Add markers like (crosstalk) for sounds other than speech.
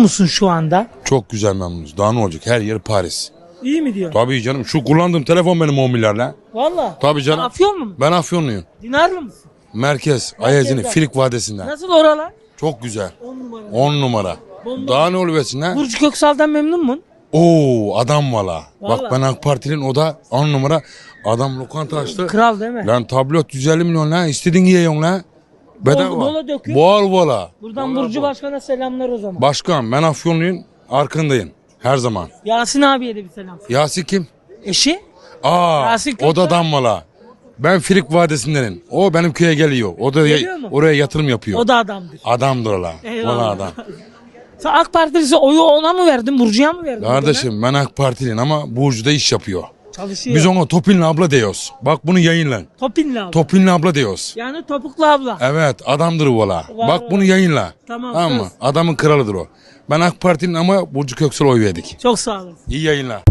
musun şu anda? Çok güzel memnunuz. Daha ne olacak? Her yer Paris. İyi mi diyor? Tabii canım. Şu kullandığım telefon benim 10 milyar lan. Valla. Tabii canım. Afyon mu? Ben Afyonluyum. Dinarlı mısın? Merkez, Ayazini. Filik Vadisi'nden. Nasıl oralar? Çok güzel. 10 numara. 10 numara. Bomba. Daha ne oluversin lan? Burcu Köksal'dan memnun mun? Oo adam valla. Bak ben AK Parti'nin o da 10 numara. Adam lokanta açtı. Kral değil mi? Lan tablot 150 milyon lan. İstediğin yiyorsun lan. Bedava. Bol- bola dökün. Bol bola. Buradan Bola Burcu bol. Başkan'a selamlar o zaman. Başkan ben Afyonluyum. Arkandayım. Her zaman. Yasin abiye de bir selam. Yasin kim? Eşi? Aa Yasin o da Kökçe. damala. Ben Filik Vadisi'ndenim. O benim köye geliyor. O da Geliyor mu? oraya yatırım yapıyor. O da adamdır. Adamdır ola. Eyvallah. Valla adam. (laughs) Sen AK Partisi oyu ona mı verdin? Burcu'ya mı verdin? Kardeşim ben AK Partiliyim ama Burcu'da iş yapıyor. Çalışıyor. Biz ona Topinli abla diyoruz. Bak bunu yayınla. Topinli abla. Topinli abla diyoruz. yani topuklu abla. Evet adamdır valla. Bak var. bunu yayınla. Tamam, Tamam mı? Adamın kralıdır o. Ben AK Parti'nin ama Burcu Köksal'a oy verdik. Çok sağ olun. İyi yayınlar.